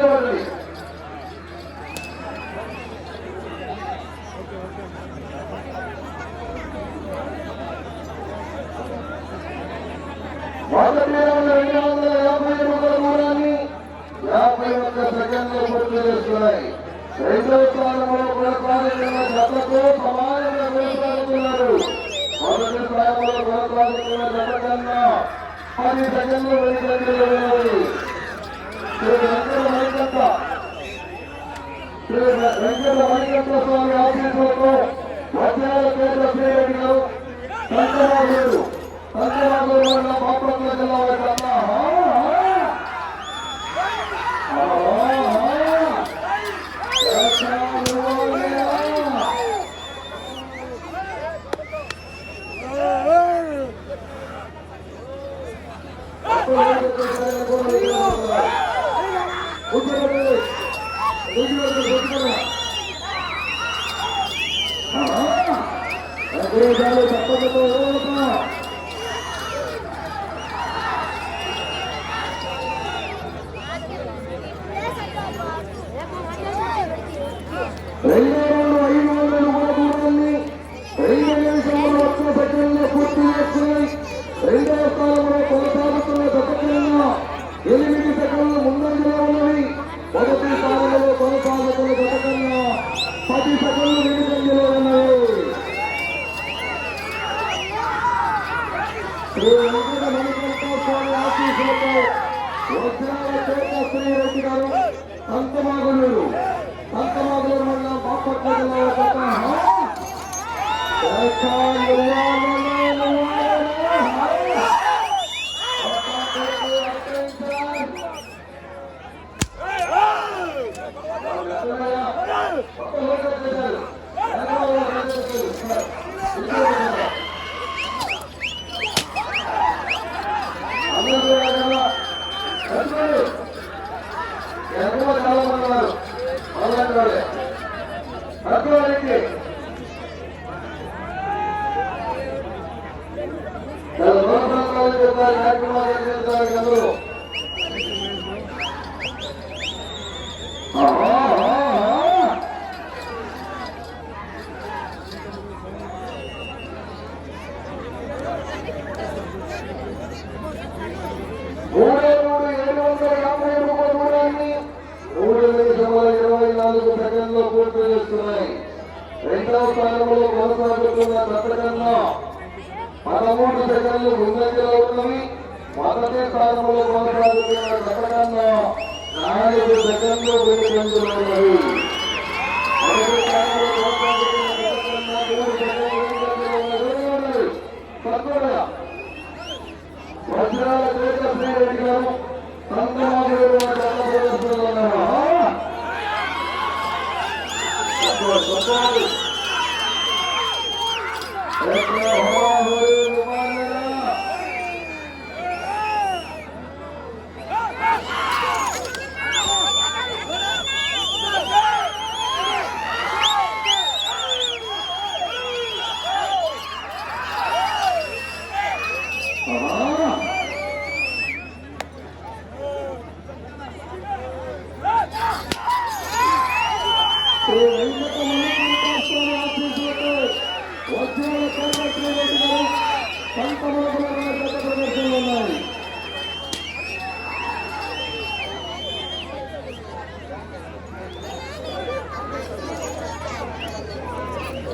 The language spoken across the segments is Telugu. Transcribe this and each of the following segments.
కూర్చోవాలి వాళ్ళ మీద ఉన్న రెండు వందల యాభై రూపాయల దూరాన్ని యాభై వందల సెకండ్లు ఉన్నాయి microphone. Hey! వీరందరి మనుషులతో స్వామి ఆశీస్సులతో వజ్రాల చేత శ్రీరెడ్డి గారు అంతమాగులూరు అంతమాగులూరు మండలం బాపట్ల జిల్లా రెండవ స్థానంలో కొనసాగుతున్న దత్తకన్నా పదమూడు సెకండ్లు ముందంజలో ఉన్నవి. మొదటి స్థానంలో కొనసాగుతున్న దత్తకన్నా నాలుగు సెకండ్లు వెనుకంజలో Deus.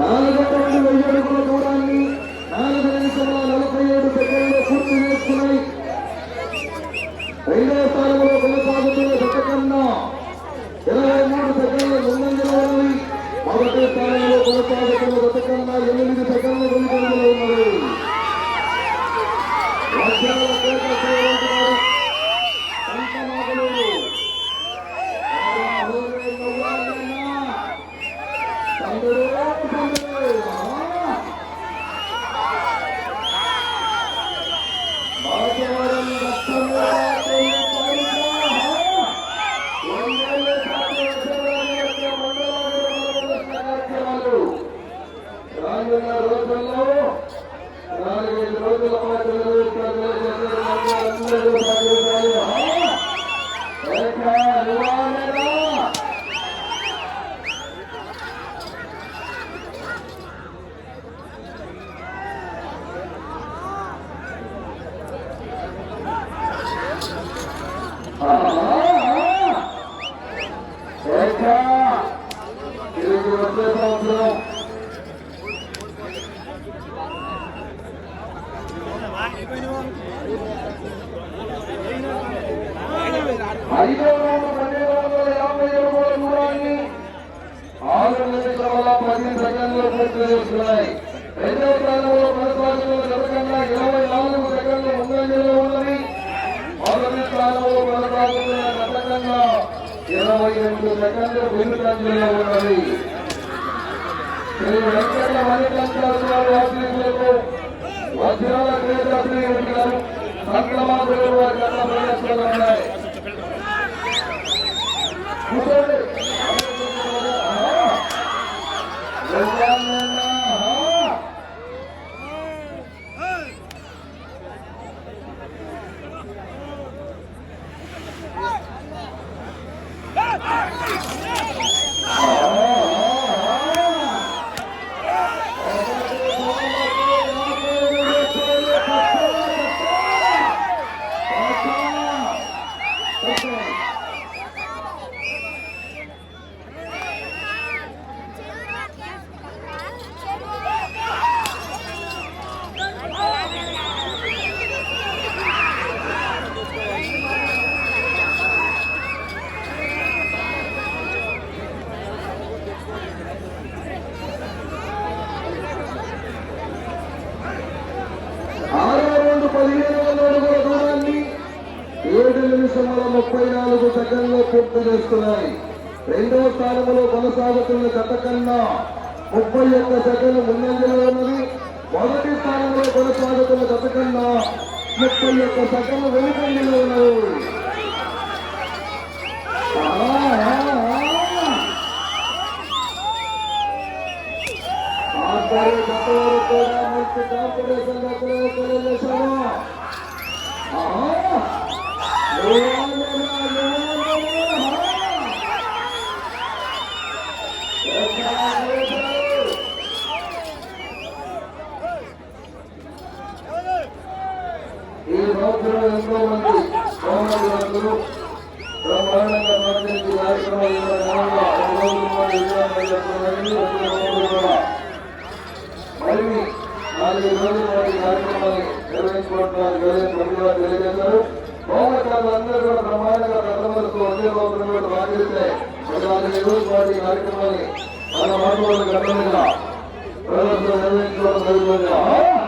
నాలుగు Oh. ఉన్నది శ్రీ వెంకట మణికంఠాచార్య ఆశీస్సులతో వజ్రాల క్రీడాశ్రీ గారు సంక్రమాకులు వారి కన్నా ప్రదర్శనలు ఉన్నాయి కూర్చోండి. ఆహా. వెంకన్న, ఆహా. ఆరో రెండు పదిహేను వందల అడుగుల దూరాన్ని ఏడు నిమిషముల ముప్పై నాలుగు పూర్తి చేస్తున్నాయి రెండవ స్థానంలో కొనసాగుతున్న గత కన్నా ముప్పై ఒక్క సెకండ్లు ముందంజలో ఉన్నది. మొదటి స్థానంలో కొనసాగుతున్న గత కన్నా ముప్పై ఒక్క సెకండ్లు వెనుకంజలో ఉన్నది. ఆ, సోమవారులు బ్రహ్మాండంగా ప్రకటించి కార్యక్రమాలు నిర్వహణలో నాలుగు రోజుల పాటు కార్యక్రమాన్ని నిర్వహించుకోవడానికి తెలియజేశారు హోమకాలు అందరూ కూడా బ్రహ్మాండంగా నాలుగు రోజుల కార్యక్రమాన్ని మన మాటలు గతంగా ప్రజలతో నిర్వహించుకోవడం జరుగుతుంది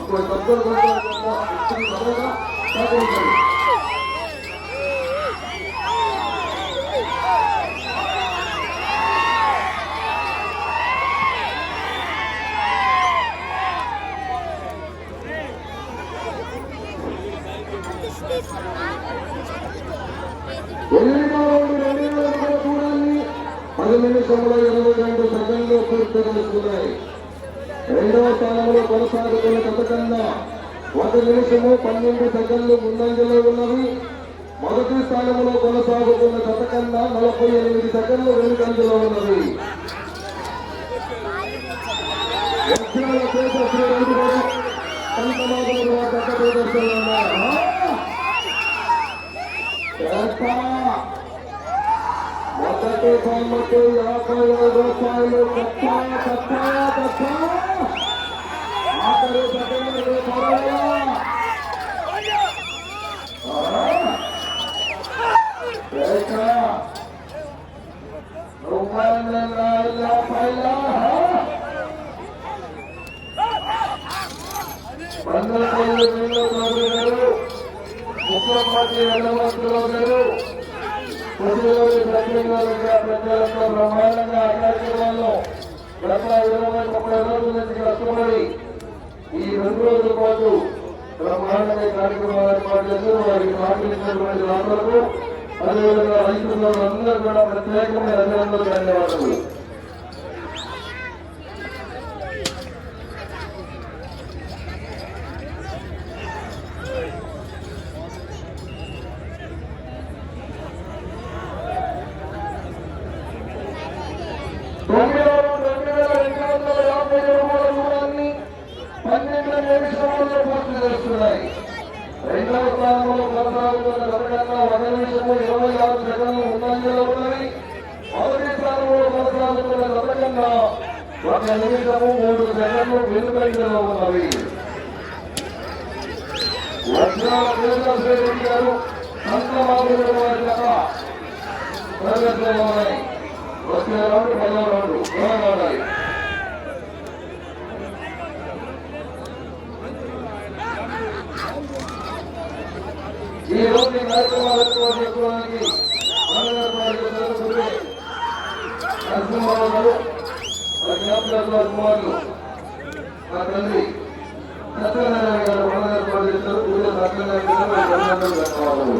పది నిమిషంలో ఇరవై రెండు సెకండ్లు పూర్తి చేసుకున్నాయి. రెండవ స్థానంలో కొనసాగుతున్న పథకంగా ఒక నిమిషము పన్నెండు సెకండ్లు ముందంజలో ఉన్నవి. మొదటి స్థానంలో కొనసాగుతున్న గత నలభై ఎనిమిది సెకండ్లు వెనుకంజలో ఉన్నవి. దక్షిణాల তাকে সম্মতে অকয় গোপাল কপ্পা কপ্পা কপ্পা আকারে সতেন্দ্র সরলা पंद्रह मुख्यमंत्री नरेंद्र मोदी కట్ట కట్ట కట్ట ఆఖరి బ్రహ్మాండంగా గత ఇరవై ముప్పై రోజుల నుంచి కష్టపడి ఈ రెండు రోజుల పాటు బ్రహ్మాండంగా కార్యక్రమాలు ఏర్పాటు చేశారు వారికి సహకరించినటువంటి రాష్ట్రాలకు అదేవిధంగా రైతులు అందరూ కూడా ప్రత్యేకమైన అభినందనలు ధన్యవాదాలు తొమ్మిదవ రెండు వేల రెండు వందల యాభై రూపాయల దూరాన్ని పన్నెండు నిమిషాలలో పూర్తి చేస్తున్నాయి రెండవ స్థానంలో కొనసాగుతున్న గతకన్నా ఒక నిమిషము ఇరవై ఆరు సెకండ్లు ముందంజలో ఉన్నవి మొదటి స్థానంలో కొనసాగుతున్న గతకన్నా ఒక నిమిషము మూడు సెకండ్లు వెనుకంజలో ఉన్నవి వజ్రాల వీరభద్ర గారు సంతమాగుడు వారి రౌండ్ పదో రౌండ్ పోరాడాలి ఈ రోజు ఈ కార్యక్రమాలు ఎక్కువ చేసుకోవడానికి నరసింహారావు గారు కుమారులు మా సత్యనారాయణ గారు మనం ఏర్పాటు చేశారు పూజ సత్యనారాయణ గారు ధన్యవాదాలు ధన్యవాదాలు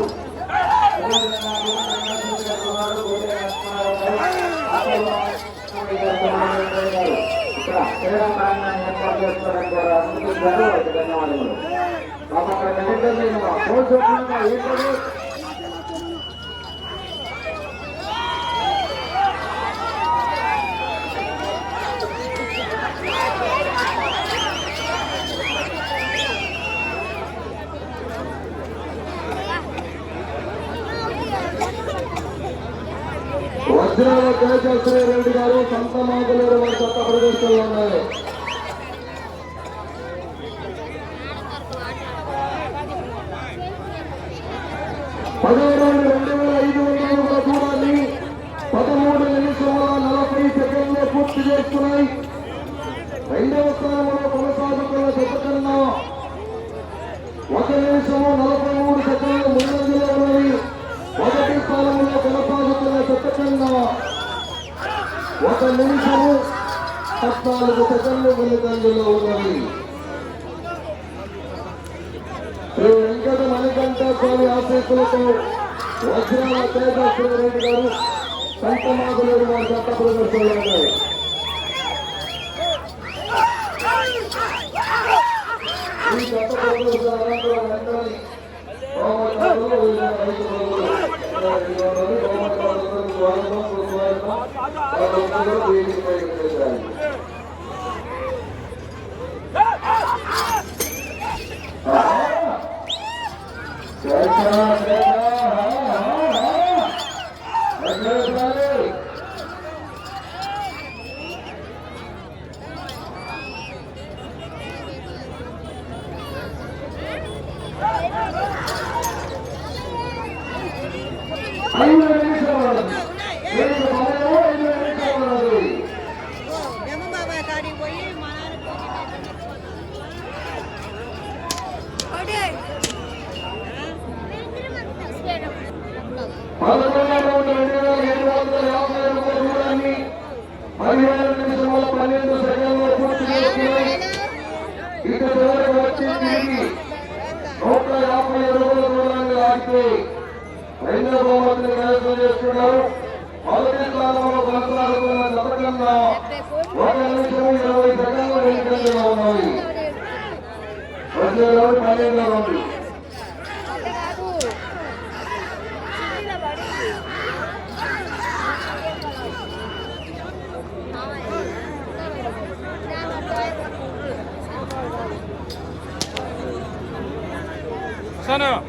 వజ్రాల కేశవశ్రీ రెడ్డి గారు సంత మాకులేరు వారి కొత్త ప్రదేశంలో ఉన్నారు. పదహారు రెండు వేల ఐదు వందల దూరాన్ని పదమూడు నిమిషముల నలభై సెకండ్లు పూర్తి చేస్తున్నాయి. రెండవ స్థానంలో కొనసాగుతున్న జతకన్నా ఒక నిమిషము నలభై మూడు సెకండ్లు ముందంజలో ఉన్నవి మొదటి స్థానంలో కొనసాగుతున్న జతకన్నా ఒక నిమిషము పద్నాలుగు సెకండ్లు ముందంజలో ఉన్నవి శ్రీ వెంకట మణికంఠ స్వామి ఆశీస్సులతో వజ్రాల తేజస్వీ రెడ్డి గారు సంతమాగులేరు వారి చట్ట ప్రదర్శనలో ఉన్నాయి ఈ చట్ట ప్రదర్శన అనంతరం వెంటనే സ്വാഗതം സുസ്വാഗതം ഡോക്ടറുകൾ ഉപയോഗിക്കുന്നതായി దూరాన్ని ఆగితే రెండో బహుమతిని కైవసం చేసుకున్నారు మొదటి స్థానంలో కొనసాగుతున్న శతకంగా ఒక నిమిషం ఇరవై సెకండ్లు వెనుకంజలో ఉన్నాయి. ప్రజలు పన్నెండులో ఉంది. రౌండ్ sana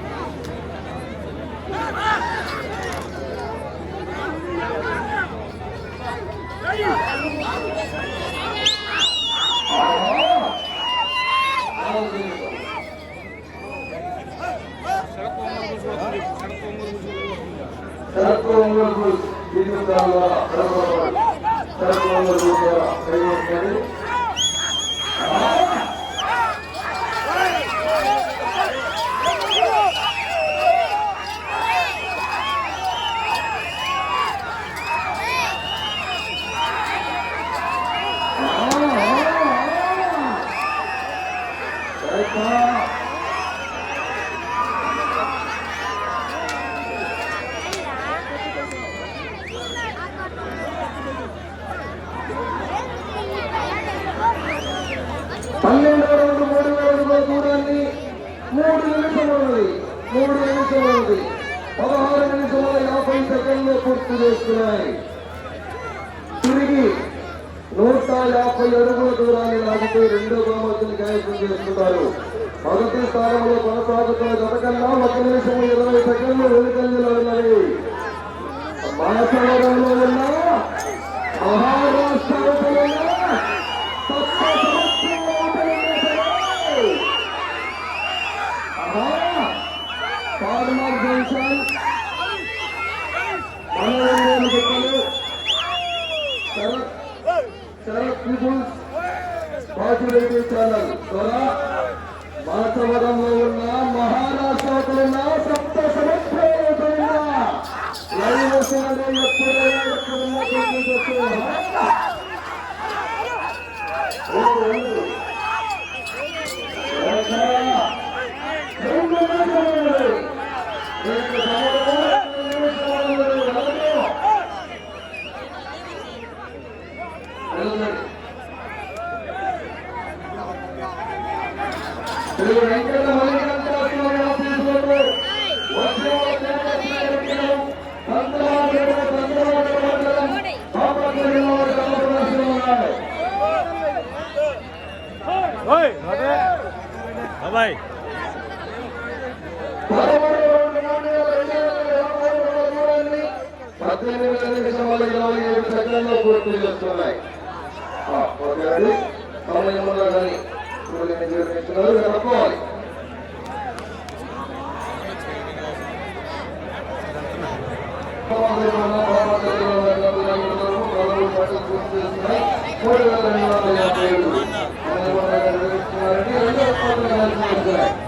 సరుకు ఒంగోలు జీవితాల సరుకు ఒంగోలు కైవస్తుంది పన్నెండవ రౌండ్ మూడు వేల అడుగుల దూరాన్ని మూడు నిమిషములది మూడు నిమిషములది పదహారు నిమిషముల యాభై సెకండ్లు పూర్తి చేస్తున్నాయి తిరిగి నూట యాభై అడుగుల దూరాన్ని లాగితే రెండో బహుమతిని కైవసం చేస్తున్నారు మొదటి కొనసాగుతున్న గత ఒక నిమిషం ఇరవై సెకండ్లు వెనుకంజలో ఉన్నది మాసవరంలో ఉన్న మహారాష్ట్రలో ఉన్న ఫార్మర్ జంక్షన్ మనోరంజన్ ఛానల్ ద్వారా Oh, బాబాయ్ పద్దెనిమిది నిమిషాల ఇరవై ఏడు సెకండ్లు పూర్తి చేస్తున్నాయి సమయంలో కానీ కనుక్కోవాలి మూడు వేల రెండు వందల యాభై ఏడు I really.